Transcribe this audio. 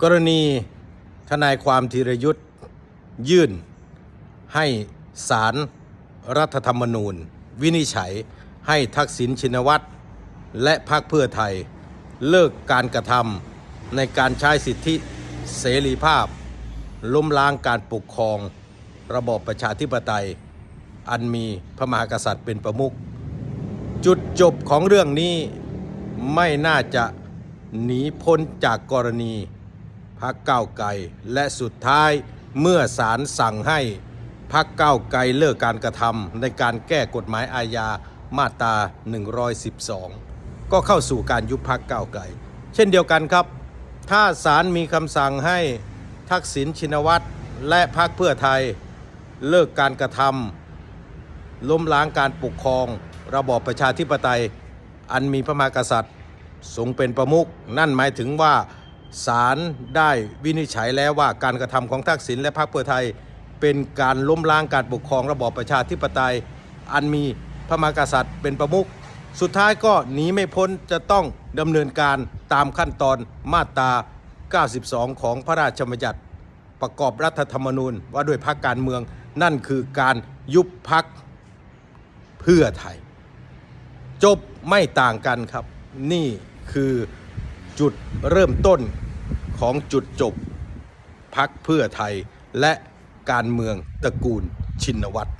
กรณีทนายความธีรยุทธ์ยื่น ให้สารรัฐธรรมนูญ วินิจฉัยให้ทักษิณชินวัตรและพรรคเพื่อไทย เลิกการกระทำในการใช้สิทธิเสรีภาพ ล้มล้างการปกครอง ระบอบประชาธิปไตย อันมีพระมหากษัตริย์เป็นประมุขจุดจบของเรื่องนี้ไม่น่าจะหนีพ้นจากกรณี พักเก้าไกลและสุดท้ายเมื่อศาลสั่งให้พักเก้าไกลเลิกการกระทำในการแก้กฎหมายอาญามาตรา 112 ก็เข้าสู่การยุบพักเก้าไกลเช่นเดียวกันครับ ถ้าศาลมีคำสั่งให้ทักษิณชินวัตรและพักเพื่อไทยเลิกการกระทำล้มล้างการปกครอง ระบอบประชาธิปไตย อันมีพระมหากษัตริย์ทรงเป็นประมุขนั่นหมายถึงว่า ศาลได้วินิจฉัยแล้วว่าการกระทำของทักษิณและพรรคเพื่อไทย เป็นการล้มล้างการปกครองระบอบประชาธิปไตย อันมีพระมหากษัตริย์เป็นประมุขสุดท้ายก็หนีไม่พ้นจะต้องดำเนินการตามขั้นตอนมาตรา 92 ของพระราชบัญญัติประกอบรัฐธรรมนูญว่าด้วยพรรคการเมืองนั่นคือการยุบพักเพื่อไทย จบไม่ต่างกันครับ นี่คือ จุดเริ่มต้นของจุดจบพักเพื่อไทยและการเมืองตระกูลชินวัตร